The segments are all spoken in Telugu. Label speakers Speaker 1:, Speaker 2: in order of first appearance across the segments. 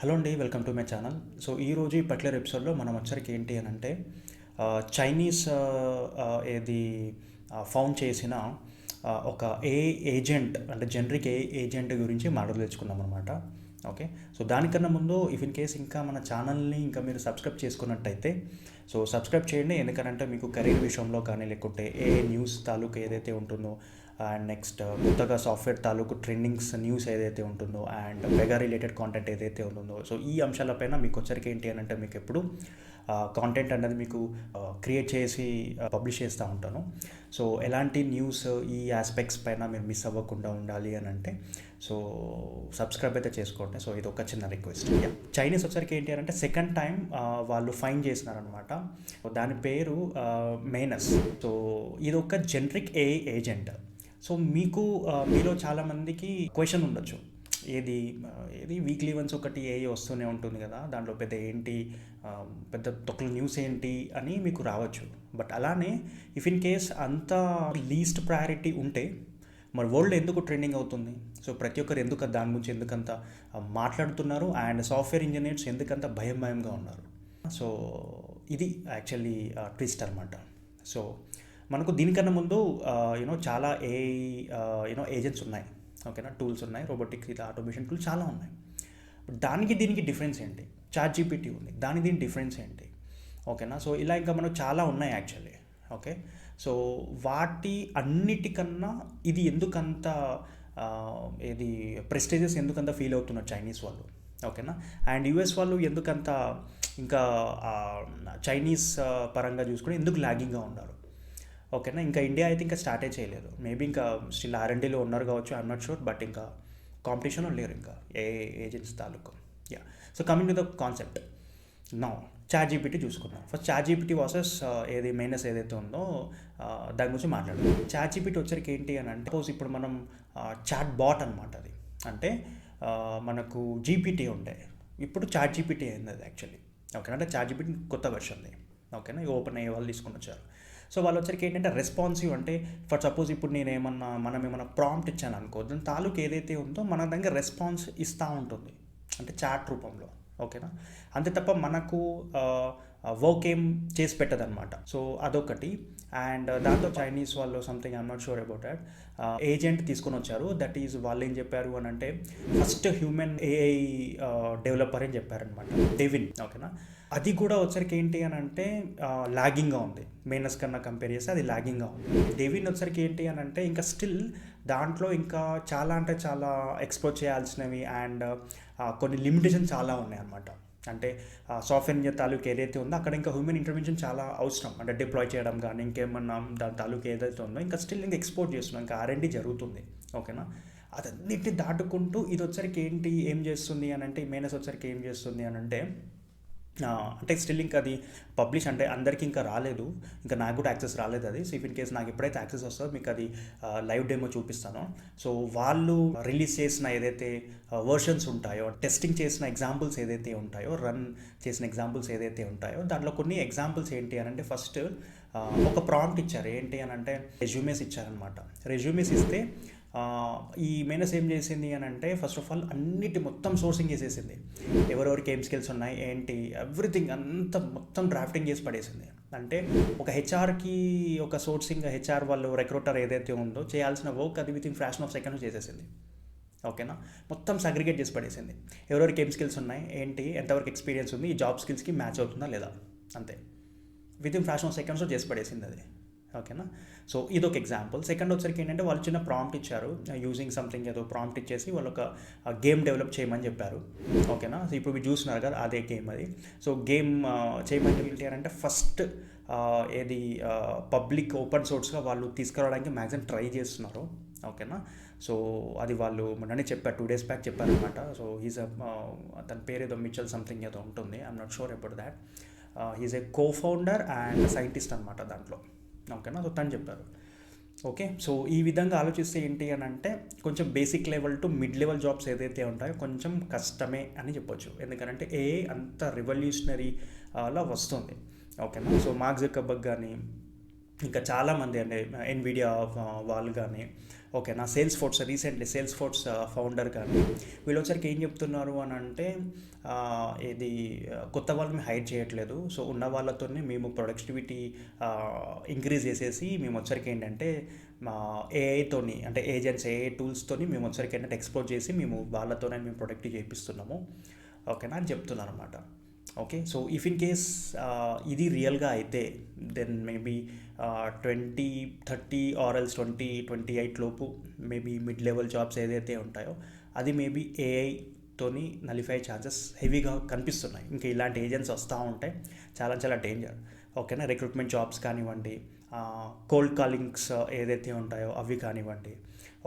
Speaker 1: హలో అండి welcome to my channel. So ఈరోజు ఈ పర్టికులర్ ఎపిసోడ్లో మనం వచ్చరికి ఏంటి అని అంటే చైనీస్ ఏది ఫౌండ్ చేసిన ఒక ఏ ఏజెంట్ అంటే జనరిక్ ఏ ఏజెంట్ గురించి మాటలు తెచ్చుకున్నాం అనమాట ఓకే? సో దానికన్నా ముందు ఇఫ్ ఇన్ కేస్ ఇంకా మన ఛానల్ని ఇంకా మీరు సబ్స్క్రైబ్ చేసుకున్నట్టయితే సో సబ్స్క్రైబ్ చేయండి. ఎందుకంటే మీకు కెరీర్ విషయంలో కానీ లేకుంటే ఏ న్యూస్ తాలూకు ఏదైతే ఉంటుందో అండ్ నెక్స్ట్ కొత్తగా సాఫ్ట్వేర్ తాలూకు ట్రెండింగ్స్ న్యూస్ ఏదైతే ఉంటుందో అండ్ మెగా రిలేటెడ్ కాంటెంట్ ఏదైతే ఉంటుందో. సో ఈ అంశాలపైన మీకు వచ్చరికి ఏంటి అని అంటే మీకు ఎప్పుడు కాంటెంట్ అనేది మీకు క్రియేట్ చేసి పబ్లిష్ చేస్తూ ఉంటాను. సో ఎలాంటి న్యూస్ ఈ ఆస్పెక్ట్స్ పైన మీరు మిస్ అవ్వకుండా ఉండాలి అని అంటే సో సబ్స్క్రైబ్ అయితే చేసుకోండి. సో ఇది ఒక చిన్న రిక్వెస్ట్ చైనీస్ వచ్చరికి ఏంటి అని అంటే సెకండ్ టైం వాళ్ళు ఫైన్ చేసినారనమాట దాని పేరు మేనస్ సో ఇది ఒక జనరిక్ ఏ ఏజెంట్ సో మీకు మీలో చాలామందికి క్వశ్చన్ ఉండొచ్చు. ఏది ఏది వీక్లీ వన్స్ ఒకటి ఏ వస్తూనే ఉంటుంది కదా దాంట్లో పెద్ద ఏంటి పెద్ద తొక్కల న్యూస్ ఏంటి అని మీకు రావచ్చు. బట్ అలానే ఇఫ్ ఇన్ కేస్ అంత లీస్ట్ ప్రయారిటీ ఉంటే మరి వరల్డ్ ఎందుకు ట్రెండింగ్ అవుతుంది? సో ప్రతి ఒక్కరు ఎందుకు దాని గురించి ఎందుకంత మాట్లాడుతున్నారు? అండ్ సాఫ్ట్వేర్ ఇంజనీర్స్ ఎందుకంత భయం భయంగా ఉన్నారు? సో ఇది యాక్చువల్లీ ట్విస్ట్ అనమాట సో మనకు దీనికన్నా ముందు యూనో చాలా ఏ యూనో ఏజెంట్స్ ఉన్నాయి. ఓకేనా టూల్స్ ఉన్నాయి. రోబోటిక్స్ ఇలా ఆటోమేషన్ టూల్స్ చాలా ఉన్నాయి. దానికి దీనికి డిఫరెన్స్ ఏంటి? చాట్ జీపీటీ ఉంది. దానికి దీని డిఫరెన్స్ ఏంటి? ఓకేనా సో ఇలా ఇంకా మనం చాలా ఉన్నాయి యాక్చువల్లీ ఓకే సో వాటి అన్నిటికన్నా ఇది ఎందుకంత ఇది ప్రెస్టేజెస్ ఎందుకంత ఫీల్ అవుతున్నారు చైనీస్ వాళ్ళు? ఓకేనా అండ్ యూఎస్ వాళ్ళు ఎందుకంత ఇంకా చైనీస్ పరంగా చూసుకుని ఎందుకు లాగింగ్గా ఉన్నారు? ఓకేనా? ఇంకా ఇండియా అయితే ఇంకా స్టార్టే చేయలేదు. మేబీ ఇంకా స్టిల్ ఆర్ఎండీలో ఉన్నారు కావచ్చు ఐఎమ్ నాట్ షూర్ బట్ ఇంకా కాంపిటీషన్ లేరు ఇంకా ఏ ఏజెన్సీ తాలూకు. Yeah so coming to the concept no ChatGPT చూసుకుందాం. ఫస్ట్ చాట్ జీపీటీ వాసెస్ ఏది మైనస్ ఏదైతే ఉందో uh, దాని గురించి మాట్లాడదాం. చాట్ జీపీటీ వచ్చరికి ఏంటి అని అంటే సపోజ్ ఇప్పుడు మనం చాట్ బాట్ అనమాట అది. అంటే uh, మనకు జీపీటీ ఉండే. ఇప్పుడు చాట్ జీపీటీ అయింది అది యాక్చువల్లీ ఓకేనా అంటే చాట్ జీపీటీ కొత్త వెర్షన్ది ఓకేనా ఓపెన్ అయ్యే వాళ్ళు తీసుకొని వచ్చారు. సో వాళ్ళు వచ్చరికి ఏంటంటే రెస్పాన్సివ్ అంటే ఫర్ సపోజ్ ఇప్పుడు నేను ఏమన్నా మనం ఏమన్నా ప్రాంప్ట్ ఇచ్చాను అనుకో దాని తాలూకు ఏదైతే ఉందో మన దగ్గర రెస్పాన్స్ ఇస్తూ ఉంటుంది. అంటే చాట్ రూపంలో. ఓకేనా? అంతే తప్ప మనకు వర్క్ ఏం చేసి పెట్టదనమాట సో అదొకటి. అండ్ దాంతో చైనీస్ వాళ్ళు something I'm not sure about that agent తీసుకొని వచ్చారు. దట్ ఈజ్ వాళ్ళు ఏం చెప్పారు అని అంటే ఫస్ట్ హ్యూమన్ ఏఐ డెవలపర్ అని చెప్పారనమాట డెవిన్ ఓకేనా? అది కూడా వచ్చరికి ఏంటి అని అంటే లాగింగ్గా ఉంది. మెయినస్ కన్నా కంపేర్ చేస్తే అది లాగింగ్గా ఉంది. డెవిన్ వచ్చరికి ఏంటి అని అంటే ఇంకా స్టిల్ దాంట్లో ఇంకా చాలా అంటే చాలా ఎక్స్ప్లోర్ చేయాల్సినవి అండ్ కొన్ని లిమిటేషన్ చాలా ఉన్నాయి అన్నమాట అంటే సాఫ్ట్వేర్ ఇంజనీర్ తాలూకు ఏదైతే ఉందో అక్కడ ఇంకా హ్యూమన్ ఇంటర్వెన్షన్ చాలా అవసరం. అంటే డిప్లాయ్ చేయడం కానీ ఇంకేమన్నా దాని తాలూకు ఏదైతే ఉందో ఇంకా స్టిల్ ఇంకా ఎక్స్పోర్ట్ చేస్తున్నాం. ఇంకా ఆర్ఎండి జరుగుతుంది. ఓకేనా అదన్నిటిని దాటుకుంటూ ఇది వచ్చరికి ఏంటి ఏం చేస్తుంది అని అంటే మైనస్ వచ్చరికి ఏం చేస్తుంది అని అంటే అంటే స్టిల్ ఇంకా అది పబ్లిష్ అంటే అందరికీ ఇంకా రాలేదు. ఇంకా నాకు కూడా యాక్సెస్ రాలేదు అది. సో ఇఫ్ ఇన్ కేస్ నాకు ఎప్పుడైతే యాక్సెస్ వస్తుందో మీకు అది లైవ్ డెమో చూపిస్తాను. సో వాళ్ళు రిలీజ్ చేసిన ఏదైతే వర్షన్స్ ఉంటాయో టెస్టింగ్ చేసిన ఎగ్జాంపుల్స్ ఏదైతే ఉంటాయో రన్ చేసిన ఎగ్జాంపుల్స్ ఏదైతే ఉంటాయో దాంట్లో కొన్ని ఎగ్జాంపుల్స్ ఏంటి అని అంటే ఫస్ట్ ఒక ప్రాంప్ట్ ఇచ్చారు. ఏంటి అని అంటే రెజ్యూమేస్ ఇచ్చారనమాట రెజ్యూమేస్ ఇస్తే ఈ మైనస్ ఏం చేసింది అని అంటే ఫస్ట్ ఆఫ్ ఆల్ అన్నిటి మొత్తం సోర్సింగ్ చేసేసింది. ఎవరెవరికి ఏం స్కిల్స్ ఉన్నాయి ఏంటి ఎవ్రీథింగ్ అంత మొత్తం డ్రాఫ్టింగ్ చేసి పడేసింది. అంటే ఒక హెచ్ఆర్కి ఒక సోర్సింగ్ హెచ్ఆర్ వాళ్ళు రిక్రూటర్ ఏదైతే ఉందో చేయాల్సిన వర్క్ అది with in fraction of seconds చేసేసింది. ఓకేనా మొత్తం సగ్రిగేట్ చేసి పడేసింది. ఎవరెవరికి ఏం స్కిల్స్ ఉన్నాయి ఏంటి ఎంతవరకు ఎక్స్పీరియన్స్ ఉంది ఈ జాబ్ స్కిల్స్కి మ్యాచ్ అవుతుందా లేదా? అంతే. విత్ ఇన్ ఫ్రాక్షన్ ఆఫ్ సెకండ్స్లో చేసి పడేసింది అది. ఓకేనా సో ఇదొక ఎగ్జాంపుల్ సెకండ్ వచ్చరికి ఏంటంటే వాళ్ళు చిన్న ప్రాంప్ట్ ఇచ్చారు. Uh, యూజింగ్ సంథింగ్ ఏదో ప్రాంప్ట్ ఇచ్చేసి వాళ్ళు ఒక గేమ్ డెవలప్ చేయమని చెప్పారు. ఓకేనా? సో ఇప్పుడు మీరు చూస్తున్నారు కదా అదే గేమ్ అది. సో గేమ్ చేయమని అంటే ఫస్ట్ ఏది పబ్లిక్ ఓపెన్ సోర్స్గా వాళ్ళు తీసుకురావడానికి మ్యాక్సిమం ట్రై చేస్తున్నారు. ఓకేనా? సో అది వాళ్ళు మొన్ననే చెప్పారు టూ డేస్ బ్యాక్ చెప్పారనమాట సో ఈజ్ uh, తన పేరు ఏదో మిచల్ సంథింగ్ ఏదో ఉంటుంది. I'm not sure about that he's a co founder and scientist అనమాట దాంట్లో. ఓకేనా సో తను చెప్పారు. ఓకే సో ఈ విధంగా ఆలోచిస్తే ఏంటి అని అంటే కొంచెం basic level to mid level jobs ఏదైతే ఉంటాయో కొంచెం కష్టమే అని చెప్పొచ్చు. ఎందుకంటే ఏ అంత రివల్యూషనరీలా వస్తుంది. ఓకేనా సో మార్క్ జకబర్గ్ కానీ ఇంకా చాలామంది అంటే ఎన్విడియా వాళ్ళు కానీ ఓకే నా Salesforce recently Salesforce founder కానీ వీళ్ళు వచ్చరికి ఏం చెప్తున్నారు అని అంటే ఇది కొత్త వాళ్ళని హైర్ చేయట్లేదు. సో ఉన్న వాళ్ళతోనే మేము ప్రొడక్టివిటీ ఇంక్రీజ్ చేసేసి మేము వచ్చరికి ఏంటంటే మా ఏఐతోని అంటే ఏజెంట్స్ ఏఐ టూల్స్తోని మేము వచ్చరికి ఏంటంటే ఎక్స్ప్లోర్ చేసి మేము వాళ్ళతోనే మేము ప్రొడక్టివ్ చేపిస్తున్నాము ఓకేనా అని చెప్తున్నారు అనమాట okay so if in case ఇది రియల్గా అయితే దెన్ మేబీ ట్వంటీ థర్టీ ఆర్ఎల్స్ ట్వంటీ ట్వంటీ ఎయిట్ లోపు మేబీ మిడ్ లెవెల్ జాబ్స్ ఏదైతే ఉంటాయో అది మేబీ ఏఐతోని నలిఫై ఛాన్సెస్ హెవీగా కనిపిస్తున్నాయి. ఇంకా ఇలాంటి ఏజెంట్స్ వస్తూ ఉంటాయి. చాలా చాలా డేంజర్ ఓకేనా రిక్రూట్మెంట్ జాబ్స్ కానివ్వండి uh, కోల్డ్ కాలింగ్స్ uh, ఏదైతే ఉంటాయో అవి కానివ్వండి.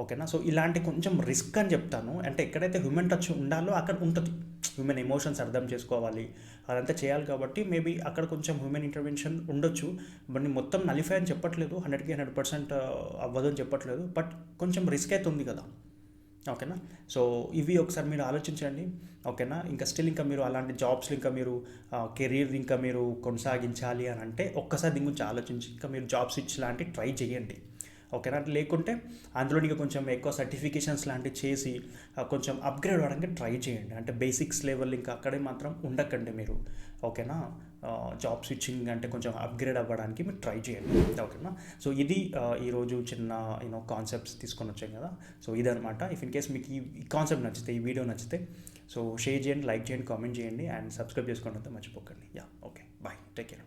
Speaker 1: ఓకేనా సో ఇలాంటి కొంచెం రిస్క్ అని చెప్తాను. అంటే ఎక్కడైతే హ్యూమన్ టచ్ ఉండాలో అక్కడ ఉంటుంది. హ్యూమన్ ఎమోషన్స్ అర్థం చేసుకోవాలి. అదంతా చేయాలి కాబట్టి మేబీ అక్కడ కొంచెం హ్యూమన్ ఇంటర్వెన్షన్ ఉండొచ్చు. బట్ మొత్తం నలిఫై అని చెప్పట్లేదు. హండ్రెడ్కి హండ్రెడ్ పర్సెంట్ అవ్వదు అని చెప్పట్లేదు. బట్ కొంచెం రిస్క్ అయితే ఉంది కదా. ఓకేనా సో ఇవి ఒకసారి మీరు ఆలోచించండి. ఓకేనా ఇంకా స్టిల్ ఇంకా మీరు అలాంటి జాబ్స్ ఇంకా మీరు uh, కెరీర్ ఇంకా మీరు కొనసాగించాలి అని అంటే ఒక్కసారి దీని గురించి ఆలోచించి ఇంకా మీరు జాబ్ స్విచ్ లాంటివి ట్రై చేయండి. ఓకేనా లేకుంటే అందులో ఇంకా కొంచెం ఎక్కువ సర్టిఫికేషన్స్ లాంటివి చేసి కొంచెం అప్గ్రేడ్ అవ్వడానికి ట్రై చేయండి. అంటే బేసిక్స్ లెవెల్ ఇంకా అక్కడే మాత్రం ఉండకండి మీరు. ఓకేనా? జాబ్ స్విచ్చింగ్ అంటే కొంచెం అప్గ్రేడ్ అవ్వడానికి మీరు ట్రై చేయండి. ఓకేనా? సో ఇది ఈరోజు చిన్న యూనో కాన్సెప్ట్స్ తీసుకొని వచ్చాం కదా. సో ఇదనమాట ఇఫ్ ఇన్ కేస్ మీకు ఈ కాన్సెప్ట్ నచ్చితే ఈ వీడియో నచ్చితే సో షేర్ చేయండి లైక్ చేయండి కామెంట్ చేయండి అండ్ సబ్స్క్రైబ్ చేసుకోండి మర్చిపోకండి. Yeah okay bye take care